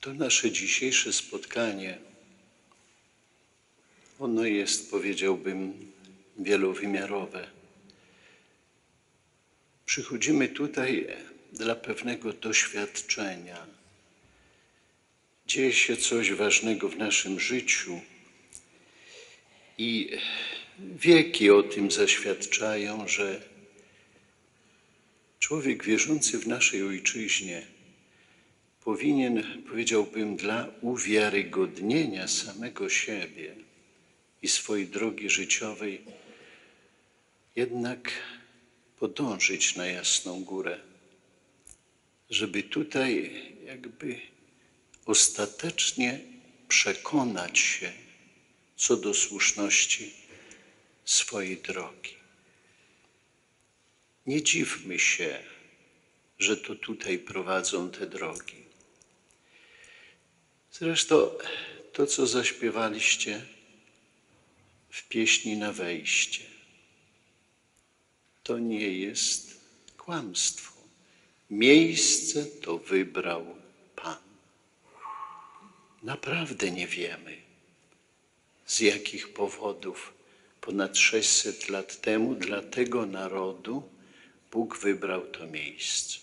To nasze dzisiejsze spotkanie, ono jest, powiedziałbym, wielowymiarowe. Przychodzimy tutaj dla pewnego doświadczenia. Dzieje się coś ważnego w naszym życiu i wieki o tym zaświadczają, że człowiek wierzący w naszej ojczyźnie powinien, powiedziałbym, dla uwiarygodnienia samego siebie i swojej drogi życiowej jednak podążyć na jasną górę, żeby tutaj jakby ostatecznie przekonać się co do słuszności swojej drogi. Nie dziwmy się, że to tutaj prowadzą te drogi. Zresztą to, co zaśpiewaliście w pieśni na wejście, to nie jest kłamstwo. Miejsce to wybrał Pan. Naprawdę nie wiemy, z jakich powodów ponad 600 lat temu dla tego narodu Bóg wybrał to miejsce.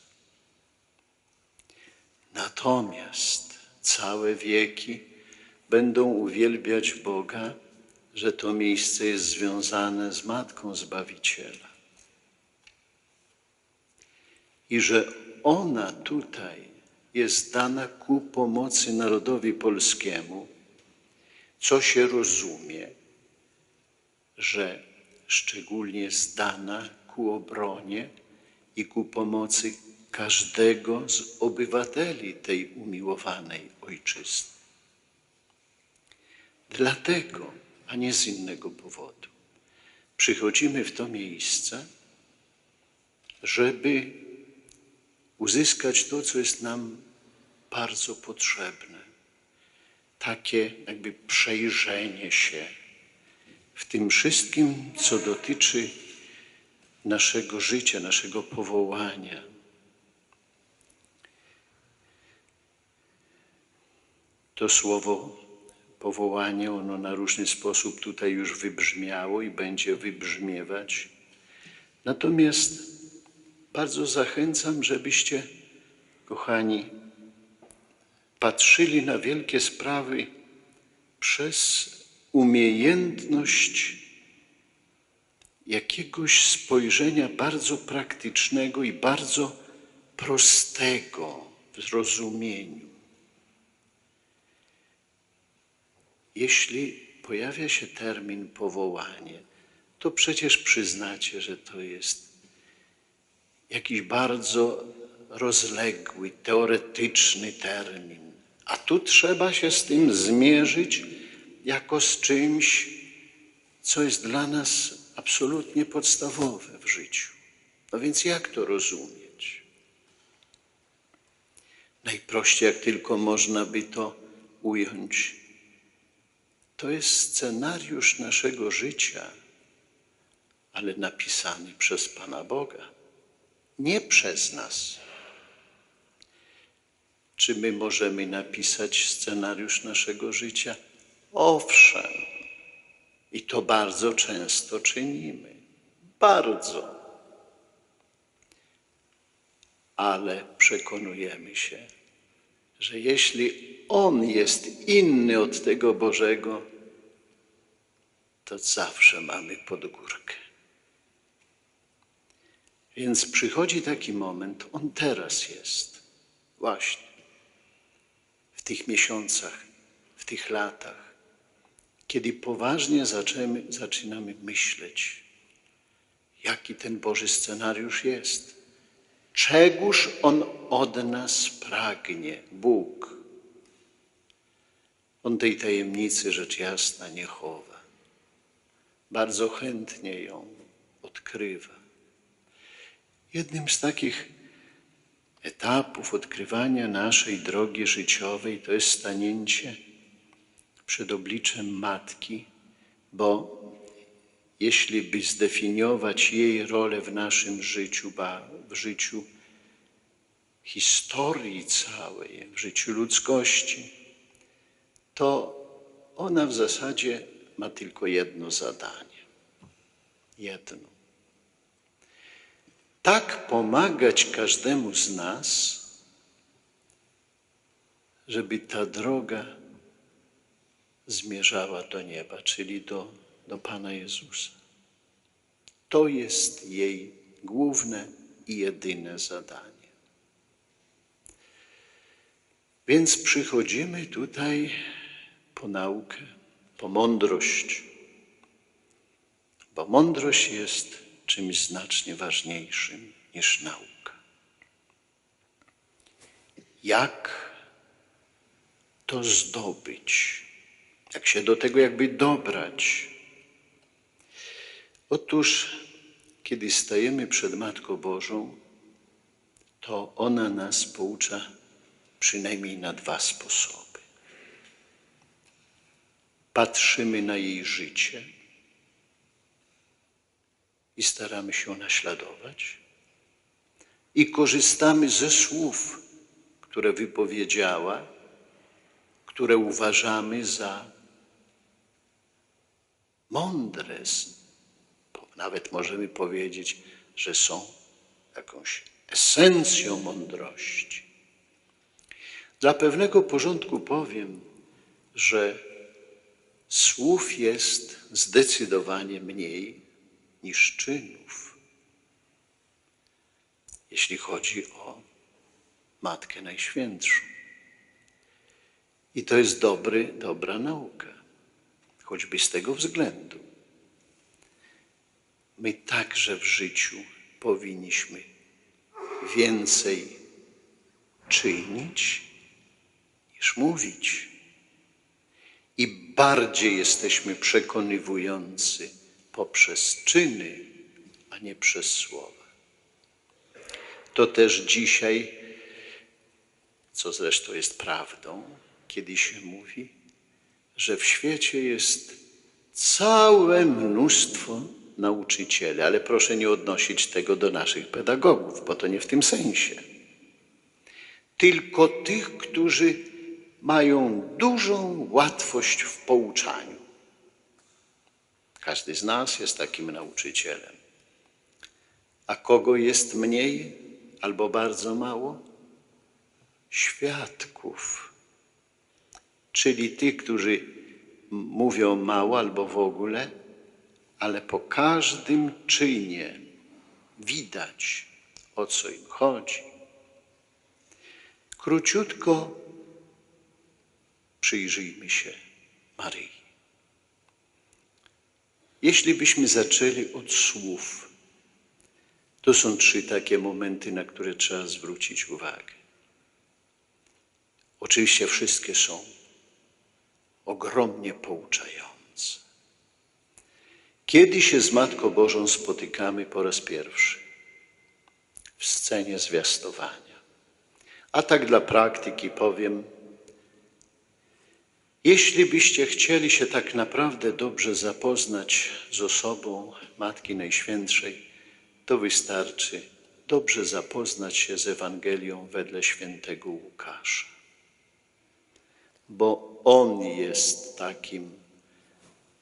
Natomiast całe wieki będą uwielbiać Boga, że to miejsce jest związane z Matką Zbawiciela. I że ona tutaj jest dana ku pomocy narodowi polskiemu, co się rozumie, że szczególnie jest dana ku obronie i ku pomocy każdego z obywateli tej umiłowanej ojczyzny. Dlatego, a nie z innego powodu, przychodzimy w to miejsce, żeby uzyskać to, co jest nam bardzo potrzebne. Takie jakby przejrzenie się w tym wszystkim, co dotyczy naszego życia, naszego powołania. To słowo powołanie, ono na różny sposób tutaj już wybrzmiało i będzie wybrzmiewać. Natomiast bardzo zachęcam, żebyście, kochani, patrzyli na wielkie sprawy przez umiejętność jakiegoś spojrzenia bardzo praktycznego i bardzo prostego w zrozumieniu. Jeśli pojawia się termin powołanie, to przecież przyznacie, że to jest jakiś bardzo rozległy, teoretyczny termin. A tu trzeba się z tym zmierzyć jako z czymś, co jest dla nas absolutnie podstawowe w życiu. No więc jak to rozumieć? Najprościej, jak tylko można by to ująć, to jest scenariusz naszego życia, ale napisany przez Pana Boga, nie przez nas. Czy my możemy napisać scenariusz naszego życia? Owszem, i to bardzo często czynimy. Bardzo. Ale przekonujemy się, że jeśli On jest inny od tego Bożego, to zawsze mamy podgórkę. Więc przychodzi taki moment, on teraz jest, właśnie, w tych miesiącach, w tych latach, kiedy poważnie zaczynamy, zaczynamy myśleć, jaki ten Boży scenariusz jest, czegóż On od nas pragnie, Bóg. On tej tajemnicy rzecz jasna nie chowa, bardzo chętnie ją odkrywa. Jednym z takich etapów odkrywania naszej drogi życiowej to jest stanięcie przed obliczem Matki, bo jeśli by zdefiniować jej rolę w naszym życiu, w życiu historii całej w życiu ludzkości, to ona w zasadzie ma tylko jedno zadanie. Jedno. Tak pomagać każdemu z nas, żeby ta droga zmierzała do nieba, czyli do, do Pana Jezusa. To jest jej główne i jedyne zadanie. Więc przychodzimy tutaj po naukę, po mądrość, bo mądrość jest czymś znacznie ważniejszym niż nauka. Jak to zdobyć? Jak się do tego jakby dobrać? Otóż, kiedy stajemy przed Matką Bożą, to ona nas poucza przynajmniej na dwa sposoby. Patrzymy na jej życie i staramy się naśladować, i korzystamy ze słów, które wypowiedziała, które uważamy za mądre, nawet możemy powiedzieć, że są jakąś esencją mądrości. Dla pewnego porządku powiem, że słów jest zdecydowanie mniej niż czynów, jeśli chodzi o Matkę Najświętszą. I to jest dobry, dobra nauka, choćby z tego względu. My także w życiu powinniśmy więcej czynić niż mówić. I bardziej jesteśmy przekonywujący poprzez czyny, a nie przez słowa. To też dzisiaj, co zresztą jest prawdą, kiedy się mówi, że w świecie jest całe mnóstwo nauczycieli, ale proszę nie odnosić tego do naszych pedagogów, bo to nie w tym sensie. Tylko tych, którzy mają dużą łatwość w pouczaniu. Każdy z nas jest takim nauczycielem. A kogo jest mniej albo bardzo mało? Świadków, czyli tych, którzy mówią mało albo w ogóle, ale po każdym czynie widać, o co im chodzi. Króciutko przyjrzyjmy się Maryi. Jeśli byśmy zaczęli od słów, to są trzy takie momenty, na które trzeba zwrócić uwagę. Oczywiście wszystkie są ogromnie pouczające. Kiedy się z Matką Bożą spotykamy po raz pierwszy? W scenie zwiastowania. A tak dla praktyki powiem, jeśli byście chcieli się tak naprawdę dobrze zapoznać z osobą Matki Najświętszej, to wystarczy dobrze zapoznać się z Ewangelią wedle świętego Łukasza. Bo on jest takim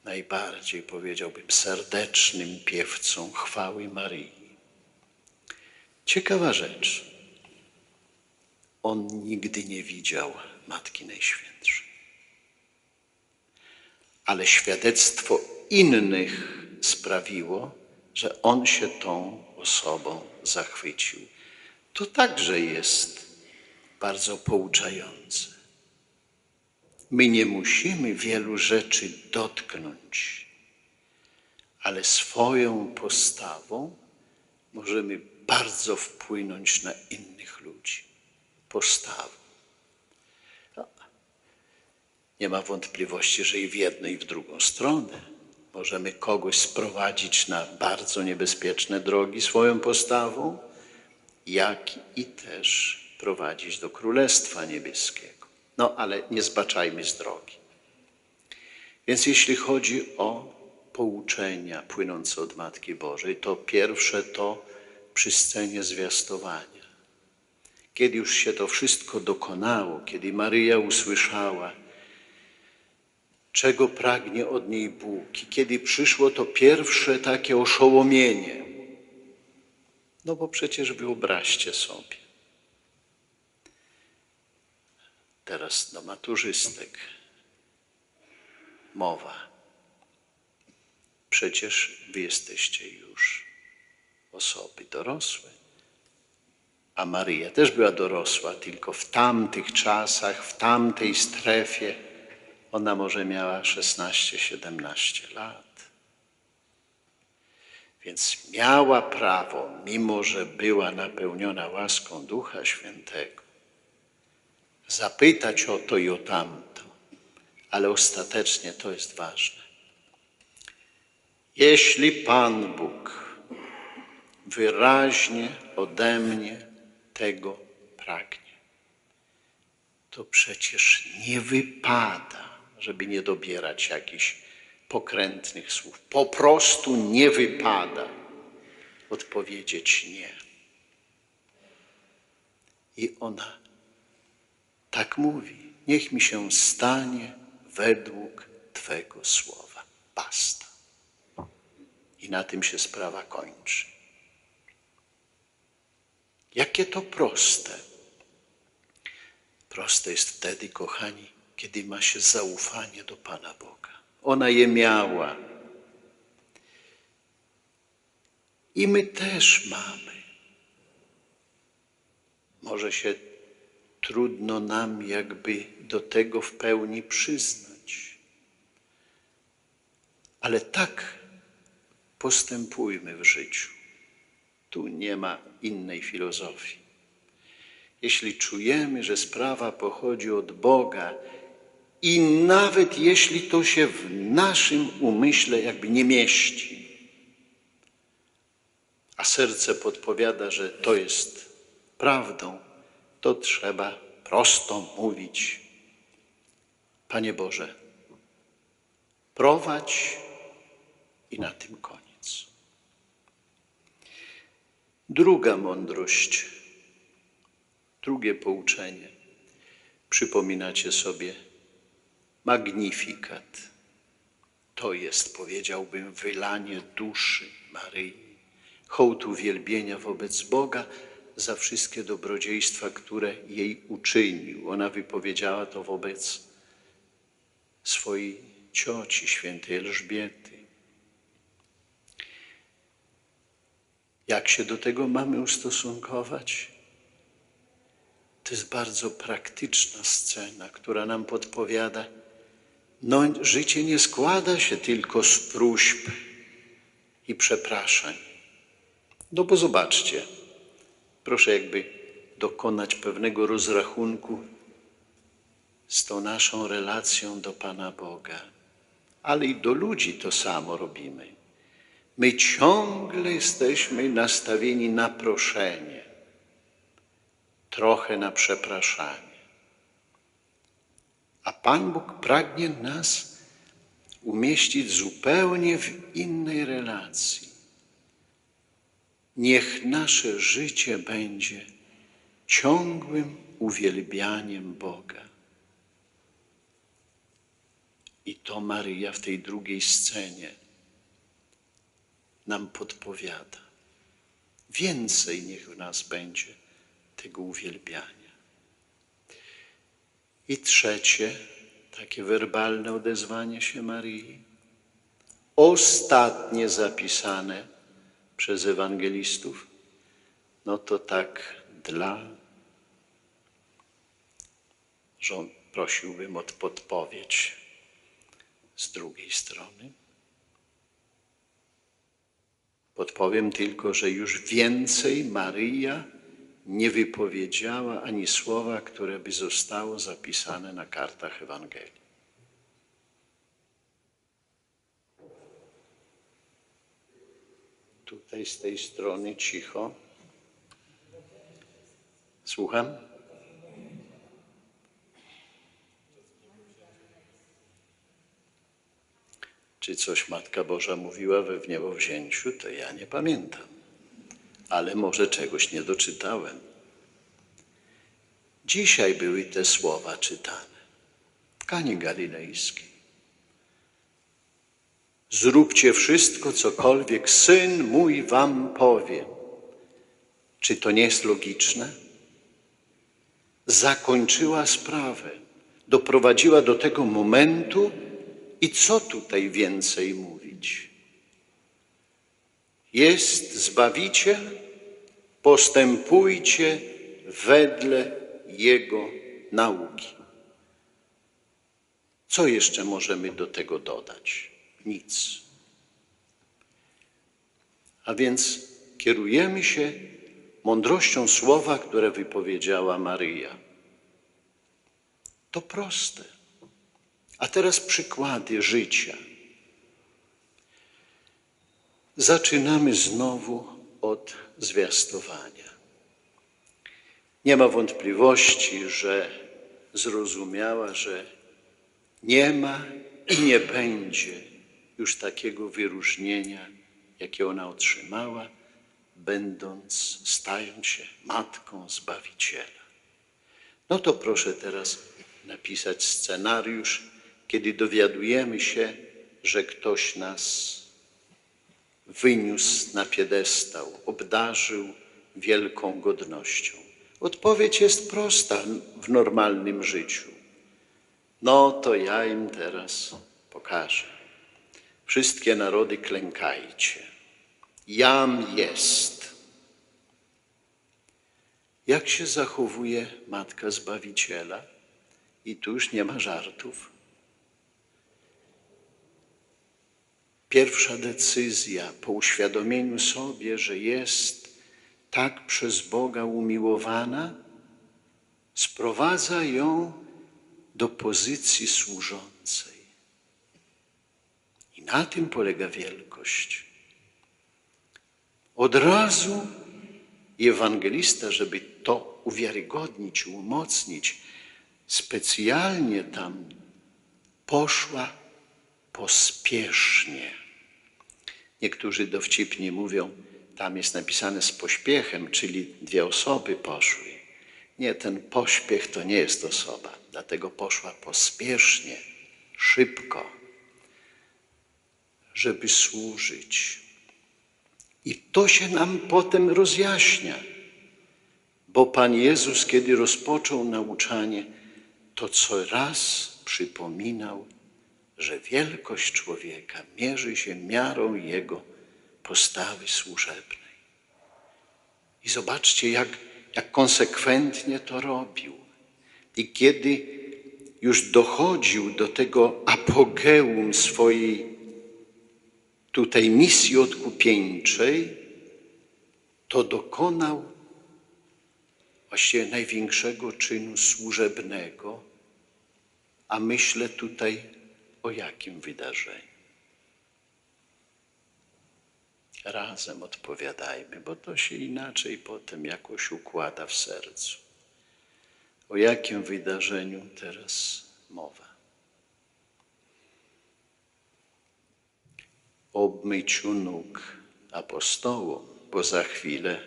najbardziej, powiedziałbym, serdecznym piewcą chwały Maryi. Ciekawa rzecz. On nigdy nie widział Matki Najświętszej ale świadectwo innych sprawiło, że on się tą osobą zachwycił. To także jest bardzo pouczające. My nie musimy wielu rzeczy dotknąć, ale swoją postawą możemy bardzo wpłynąć na innych ludzi. Postawą. Nie ma wątpliwości, że i w jedną, i w drugą stronę możemy kogoś sprowadzić na bardzo niebezpieczne drogi swoją postawą, jak i też prowadzić do Królestwa Niebieskiego. No ale nie zbaczajmy z drogi. Więc jeśli chodzi o pouczenia płynące od Matki Bożej, to pierwsze to przy scenie zwiastowania. kiedy już się to wszystko dokonało, kiedy Maryja usłyszała, czego pragnie od niej Bóg, i kiedy przyszło to pierwsze takie oszołomienie, no bo przecież wyobraźcie sobie, teraz do maturzystek. Mowa. Przecież wy jesteście już osoby dorosłe. A Maryja też była dorosła, tylko w tamtych czasach, w tamtej strefie, ona może miała 16-17 lat. Więc miała prawo, mimo że była napełniona łaską Ducha Świętego, zapytać o to i o tamto, ale ostatecznie to jest ważne. Jeśli Pan Bóg wyraźnie ode mnie tego pragnie, to przecież nie wypada, żeby nie dobierać jakichś pokrętnych słów. Po prostu nie wypada odpowiedzieć nie. I ona tak mówi: Niech mi się stanie według Twego słowa. Basta. I na tym się sprawa kończy. Jakie to proste. Proste jest wtedy, kochani, kiedy ma się zaufanie do Pana Boga. Ona je miała. I my też mamy. Może się trudno nam jakby do tego w pełni przyznać. Ale tak postępujmy w życiu. Tu nie ma innej filozofii. Jeśli czujemy, że sprawa pochodzi od Boga i nawet jeśli to się w naszym umyśle jakby nie mieści, a serce podpowiada, że to jest prawdą, to trzeba prosto mówić: Panie Boże, prowadź i na tym koniec. Druga mądrość, drugie pouczenie. Przypominacie sobie magnifikat. To jest, powiedziałbym, wylanie duszy Maryi, hołd uwielbienia wobec Boga za wszystkie dobrodziejstwa, które jej uczynił. Ona wypowiedziała to wobec swojej cioci, świętej Elżbiety. Jak się do tego mamy ustosunkować? To jest bardzo praktyczna scena, która nam podpowiada, no życie nie składa się tylko z próśb i przepraszań. No bo zobaczcie, proszę jakby dokonać pewnego rozrachunku z tą naszą relacją do Pana Boga, ale i do ludzi to samo robimy. My ciągle jesteśmy nastawieni na proszenie, trochę na przepraszanie. A Pan Bóg pragnie nas umieścić zupełnie w innej relacji. Niech nasze życie będzie ciągłym uwielbianiem Boga. I to Maryja w tej drugiej scenie nam podpowiada. Więcej niech w nas będzie tego uwielbiania. I trzecie, takie werbalne odezwanie się Marii, ostatnie zapisane przez ewangelistów, no to tak dla, że prosiłbym o podpowiedź z drugiej strony. Podpowiem tylko, że już więcej Maryja nie wypowiedziała ani słowa, które by zostało zapisane na kartach Ewangelii. Tutaj z tej strony cicho. Słucham? Czy coś Matka Boża mówiła we wniebowzięciu, to ja nie pamiętam, ale może czegoś nie doczytałem. Dzisiaj były te słowa czytane w Kanie Galilejskiej. Zróbcie wszystko, cokolwiek Syn mój wam powie. Czy to nie jest logiczne? Zakończyła sprawę, doprowadziła do tego momentu i co tutaj więcej mówić? Jest Zbawiciel, postępujcie wedle Jego nauki. Co jeszcze możemy do tego dodać? Nic. A więc kierujemy się mądrością słowa, które wypowiedziała Maryja. To proste. A teraz przykłady życia. Zaczynamy znowu od zwiastowania. Nie ma wątpliwości, że zrozumiała, że nie ma i nie będzie już takiego wyróżnienia, jakie ona otrzymała, będąc, stając się matką Zbawiciela. No to proszę teraz napisać scenariusz, kiedy dowiadujemy się, że ktoś nas wyniósł na piedestał, obdarzył wielką godnością. Odpowiedź jest prosta w normalnym życiu. No to ja im teraz pokażę. Wszystkie narody klękajcie. Jam jest. Jak się zachowuje Matka Zbawiciela? I tu już nie ma żartów. Pierwsza decyzja po uświadomieniu sobie, że jest tak przez Boga umiłowana, sprowadza ją do pozycji służącej. I na tym polega wielkość. Od razu ewangelista, żeby to uwiarygodnić, umocnić, specjalnie tam poszła pospiesznie. Niektórzy dowcipnie mówią, tam jest napisane z pośpiechem, czyli dwie osoby poszły. Nie, ten pośpiech to nie jest osoba, dlatego poszła pospiesznie, szybko, żeby służyć. I to się nam potem rozjaśnia, bo Pan Jezus, kiedy rozpoczął nauczanie, to coraz przypominał, że wielkość człowieka mierzy się miarą jego postawy służebnej. I zobaczcie, jak, jak konsekwentnie to robił. I kiedy już dochodził do tego apogeum swojej tutaj misji odkupieńczej, to dokonał właściwie największego czynu służebnego, a myślę tutaj o jakim wydarzeniu. Razem odpowiadajmy, bo to się inaczej potem jakoś układa w sercu. O jakim wydarzeniu teraz mowa? Obmyciu nóg apostołom, bo za chwilę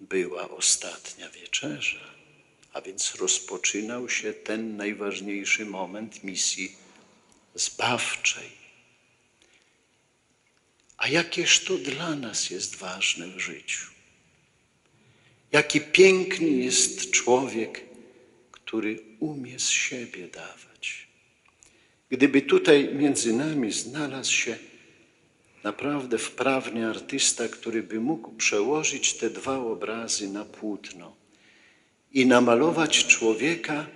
była ostatnia wieczerza, a więc rozpoczynał się ten najważniejszy moment misji zbawczej. A jakież to dla nas jest ważne w życiu. Jaki piękny jest człowiek, który umie z siebie dawać. Gdyby tutaj między nami znalazł się naprawdę wprawny artysta, który by mógł przełożyć te dwa obrazy na płótno i namalować człowieka,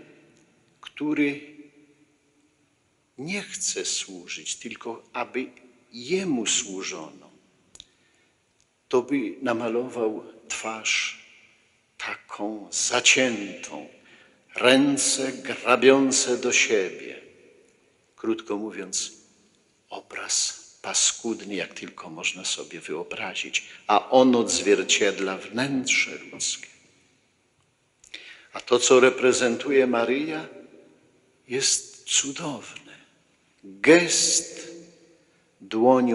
który nie chce służyć, tylko aby jemu służono, to by namalował twarz taką zaciętą, ręce grabiące do siebie. Krótko mówiąc, obraz paskudny, jak tylko można sobie wyobrazić, a on odzwierciedla wnętrze ludzkie. A to, co reprezentuje Maryja, jest cudowne. Gest dłoni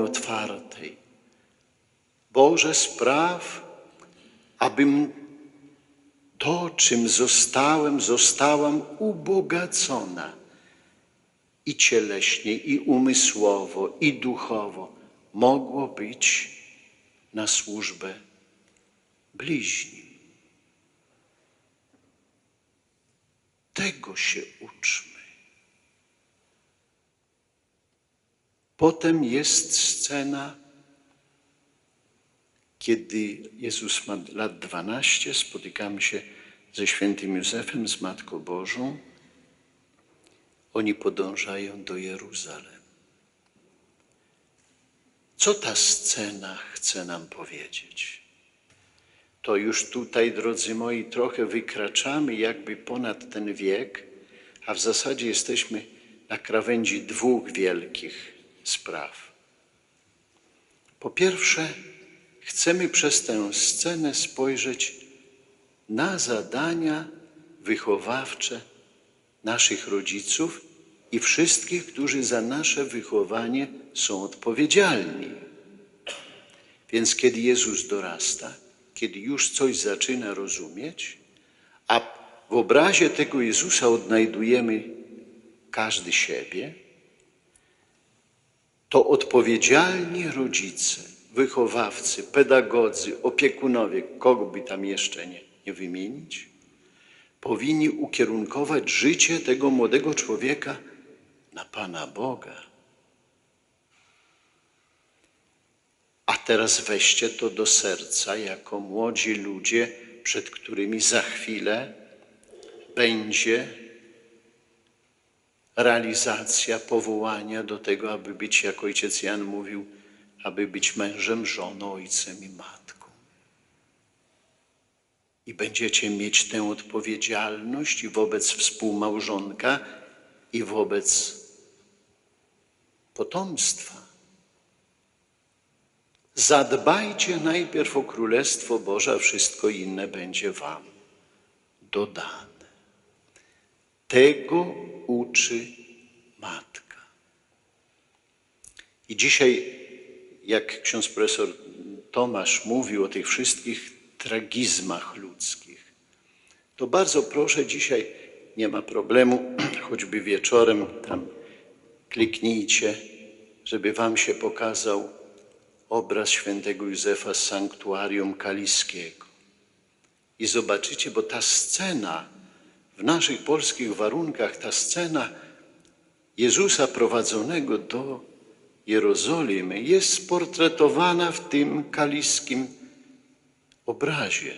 to, czym zostałem, zostałam ubogacona i cieleśnie, i umysłowo, i duchowo, mogło być na służbę bliźnim. Tego się uczmy. Potem jest scena, kiedy Jezus ma lat 12, spotykamy się ze świętym Józefem, z Matką Bożą. Oni podążają do Jeruzalem. Co ta scena chce nam powiedzieć? To już tutaj, drodzy moi, trochę wykraczamy jakby ponad ten wiek, a w zasadzie jesteśmy na krawędzi dwóch wielkich spraw. Po pierwsze, chcemy przez tę scenę spojrzeć na zadania wychowawcze naszych rodziców i wszystkich, którzy za nasze wychowanie są odpowiedzialni. Więc kiedy Jezus dorasta, kiedy już coś zaczyna rozumieć, a w obrazie tego Jezusa odnajdujemy każdy siebie, to odpowiedzialni rodzice, wychowawcy, pedagodzy, opiekunowie, kogo by tam jeszcze nie, nie wymienić, powinni ukierunkować życie tego młodego człowieka na Pana Boga. A teraz weźcie to do serca jako młodzi ludzie, przed którymi za chwilę będzie realizacja powołania do tego, aby być, jak ojciec Jan mówił, aby być mężem, żoną, ojcem i matką. I będziecie mieć tę odpowiedzialność i wobec współmałżonka, i wobec potomstwa. Zadbajcie najpierw o Królestwo Boże, a wszystko inne będzie Wam dodane. Tego uczy matka. I dzisiaj, jak ksiądz profesor Tomasz mówił o tych wszystkich tragizmach ludzkich, to bardzo proszę dzisiaj, nie ma problemu, choćby wieczorem tam kliknijcie, żeby wam się pokazał obraz świętego Józefa z sanktuarium kaliskiego. I zobaczycie, bo ta scena w naszych polskich warunkach, ta scena Jezusa prowadzonego do Jerozolimy jest sportretowana w tym kaliskim obrazie.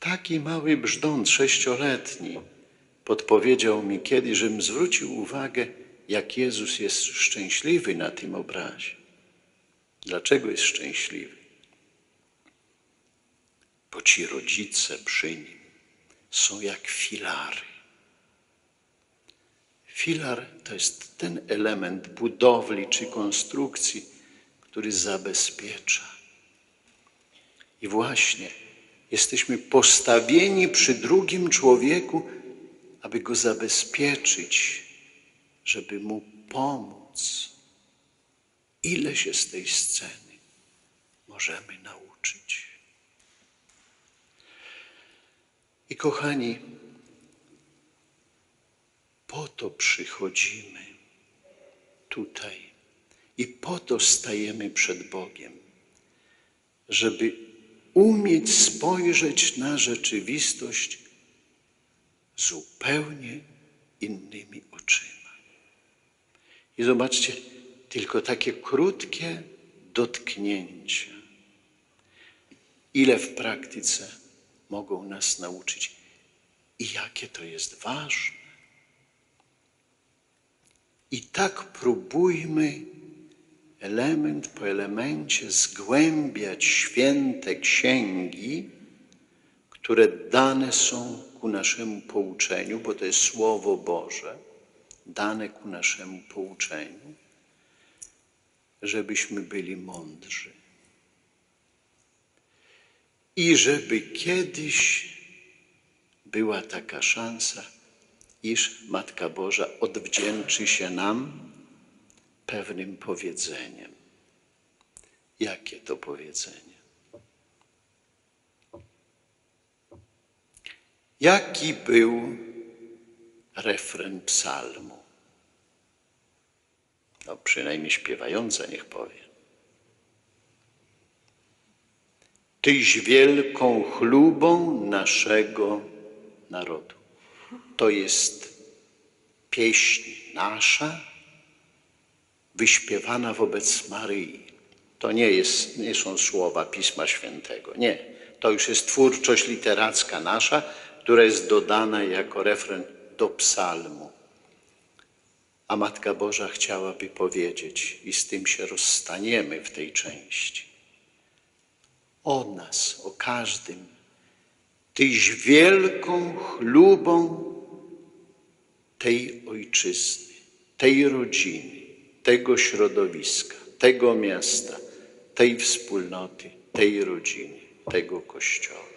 Taki mały brzdąc sześcioletni podpowiedział mi kiedyś, żebym zwrócił uwagę, jak Jezus jest szczęśliwy na tym obrazie. Dlaczego jest szczęśliwy? Bo ci rodzice przy nim są jak filary. Filar to jest ten element budowli czy konstrukcji, który zabezpiecza. I właśnie jesteśmy postawieni przy drugim człowieku, aby go zabezpieczyć, żeby mu pomóc. Ile się z tej sceny możemy nauczyć? I kochani, po to przychodzimy tutaj i po to stajemy przed Bogiem, żeby umieć spojrzeć na rzeczywistość zupełnie innymi oczyma. I zobaczcie, tylko takie krótkie dotknięcia, ile w praktyce mogą nas nauczyć i jakie to jest ważne. I tak próbujmy element po elemencie zgłębiać święte księgi, które dane są ku naszemu pouczeniu, bo to jest Słowo Boże, dane ku naszemu pouczeniu, żebyśmy byli mądrzy. I żeby kiedyś była taka szansa, iż Matka Boża odwdzięczy się nam pewnym powiedzeniem. Jakie to powiedzenie? Jaki był refren psalmu? No przynajmniej śpiewająca niech powie. Tyś wielką chlubą naszego narodu. To jest pieśń nasza, wyśpiewana wobec Maryi. To nie, jest, nie są słowa Pisma Świętego. Nie. To już jest twórczość literacka nasza, która jest dodana jako refren do psalmu. A Matka Boża chciałaby powiedzieć, i z tym się rozstaniemy w tej części, o nas, o każdym. Tyś wielką chlubą tej ojczyzny, tej rodziny, tego środowiska, tego miasta, tej wspólnoty, tej rodziny, tego kościoła.